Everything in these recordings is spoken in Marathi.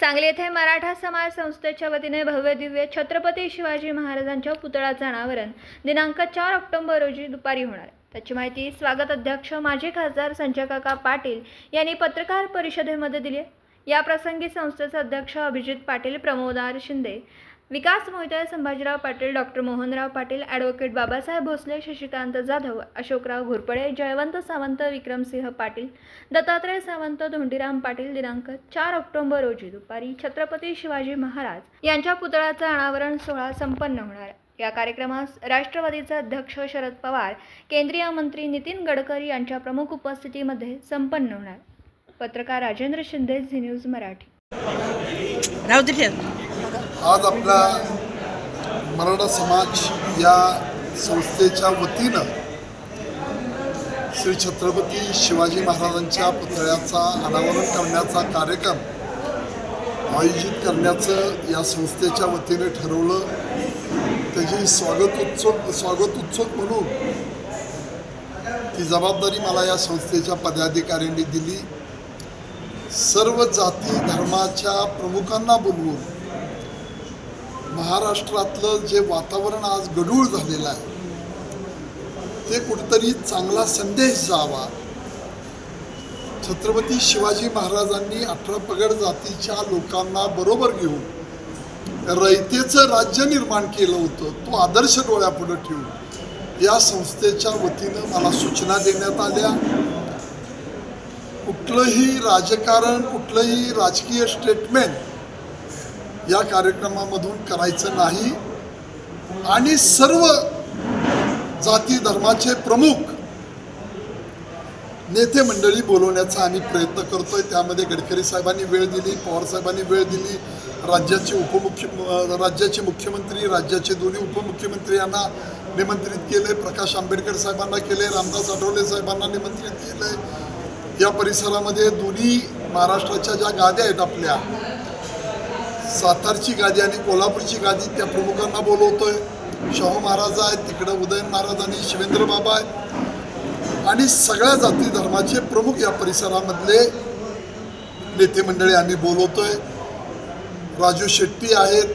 सांगली येथे मराठा समाज संस्थेच्या वतीने भव्य दिव्य छत्रपती शिवाजी महाराजांच्या पुतळाचं अनावरण. दिनांक चार ऑक्टोबर रोजी दुपारी होणार. त्याची माहिती स्वागत अध्यक्ष माजी खासदार संजय काका पाटील यांनी पत्रकार परिषदेमध्ये दिली या प्रसंगी संस्थेचे अध्यक्ष अभिजित पाटील प्रमोदार शिंदे विकास मोहिते संभाजीराव पाटील डॉक्टर मोहनराव पाटील ॲडव्होकेट बाबासाहेब भोसले शशिकांत जाधव अशोकराव घोरपडे जयवंत सावंत विक्रमसिंह पाटील दत्तात्रय सावंत धोंडीराम पाटील दिनांक चार ऑक्टोबर रोजी दुपारी छत्रपती शिवाजी महाराज यांच्या पुतळ्याचा अनावरण सोहळा संपन्न होणार. या कार्यक्रमास राष्ट्रवादीचे अध्यक्ष शरद पवार केंद्रीय मंत्री नितीन गडकरी यांच्या प्रमुख उपस्थितीमध्ये संपन्न होणार. पत्रकार राजेंद्र शिंदे झी न्यूज मराठी. राहू दे आज आपला मराठा समाज या संस्थेच्या वतीनं श्री छत्रपती शिवाजी महाराजांच्या पुतळ्याचा अनावरण करण्याचा कार्यक्रम आयोजित करण्याचं या संस्थेच्या वतीने ठरवलं. त्याची स्वागतोत्सव स्वागतोत्सव म्हणून ती जबाबदारी मला या संस्थेच्या पदाधिकाऱ्यांनी दिली. सर्व जाती धर्माच्या प्रमुखांना बोलवून महाराष्ट्रातलं जे वातावरण आज गडूळ झालेलं आहे ते कुठेतरी चांगला संदेश जावा छत्रपती शिवाजी महाराजांनी अठरा पगड जातीच्या लोकांना बरोबर घेऊन रयतेचं राज्य निर्माण केलं होतं तो आदर्श डोळ्यापुढे ठेवून. या संस्थेच्या वतीनं मला सूचना देण्यात आल्या. कुठलंही राजकारण कुठलंही राजकीय स्टेटमेंट या कार्यक्रमामधून करायचं नाही. आणि सर्व जाती धर्माचे प्रमुख नेते मंडळी बोलवण्याचा आम्ही प्रयत्न करतोय. त्यामध्ये गडकरी साहेबांनी वेळ दिली पवार साहेबांनी वेळ दिली. राज्याचे उपमुख्य राज्याचे मुख्यमंत्री राज्याचे दोन्ही उपमुख्यमंत्री यांना निमंत्रित केले. प्रकाश आंबेडकर साहेबांना केले. रामदास आठवले साहेबांना निमंत्रित केले. या परिसरामध्ये दोन्ही महाराष्ट्राच्या ज्या गाद्या आहेत आपल्या सातारची गादी आणि कोल्हापूरची गादी त्या प्रमुखांना बोलवतोय. शाहू महाराज आहेत तिकडं उदयन महाराज आणि शिवेंद्र बाबा आहेत. आणि सगळ्या जाती धर्माचे प्रमुख या परिसरामधले नेते मंडळी आम्ही बोलवतोय. राजू शेट्टी आहेत.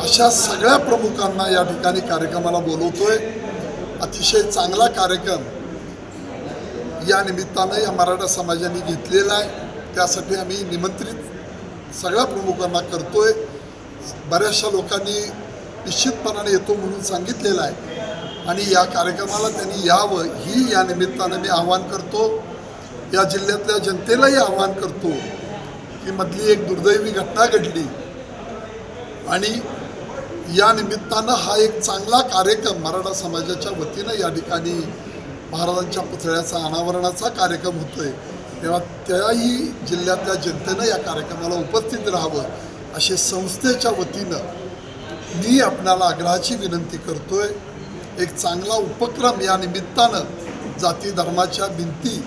अशा सगळ्या प्रमुखांना या ठिकाणी कार्यक्रमाला बोलवतोय. अतिशय चांगला कार्यक्रम या निमित्तानं या मराठा समाजाने घेतलेला आहे. त्यासाठी आम्ही निमंत्रित सगळ्या प्रमुखांना करतोय. बऱ्याचशा लोकांनी निश्चितपणाने येतो म्हणून सांगितलेलं आहे. आणि या कार्यक्रमाला त्यांनी यावं ही या निमित्तानं मी आवाहन करतो. या जिल्ह्यातल्या जनतेलाही आवाहन करतो की मधली एक दुर्दैवी घटना घडली. आणि या निमित्तानं हा एक चांगला कार्यक्रम मराठा समाजाच्या वतीनं या ठिकाणी महाराजांच्या पुतळ्याचा अनावरणाचा कार्यक्रम होतोय. तेव्हा त्याही जिल्ह्यातल्या जनतेनं या कार्यक्रमाला उपस्थित राहावं असे संस्थेच्या वतीनं मी आपणाला आग्रहाची विनंती करतोय. एक चांगला उपक्रम या निमित्तानं जाती धर्माच्या भिंती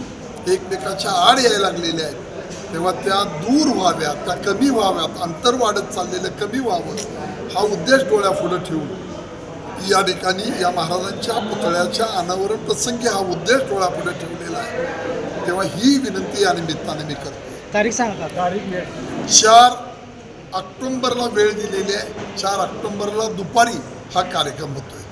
एकमेकाच्या आड यायला लागलेल्या आहेत. तेव्हा त्या दूर व्हाव्यात त्या कमी व्हाव्यात अंतर वाढत चाललेलं कमी व्हावं हा उद्देश डोळ्यापुढं ठेवून या ठिकाणी या महाराजांच्या पुतळ्याच्या अनावरण प्रसंगी हा उद्देश डोळ्यापुढे ठेवलेला आहे. तेव्हा ही विनंती या निमित्ताने मी करतो. तारीख सांगा चार ऑक्टोंबरला वेळ दिलेली आहे. चार ऑक्टोंबरला दुपारी हा कार्यक्रम होतो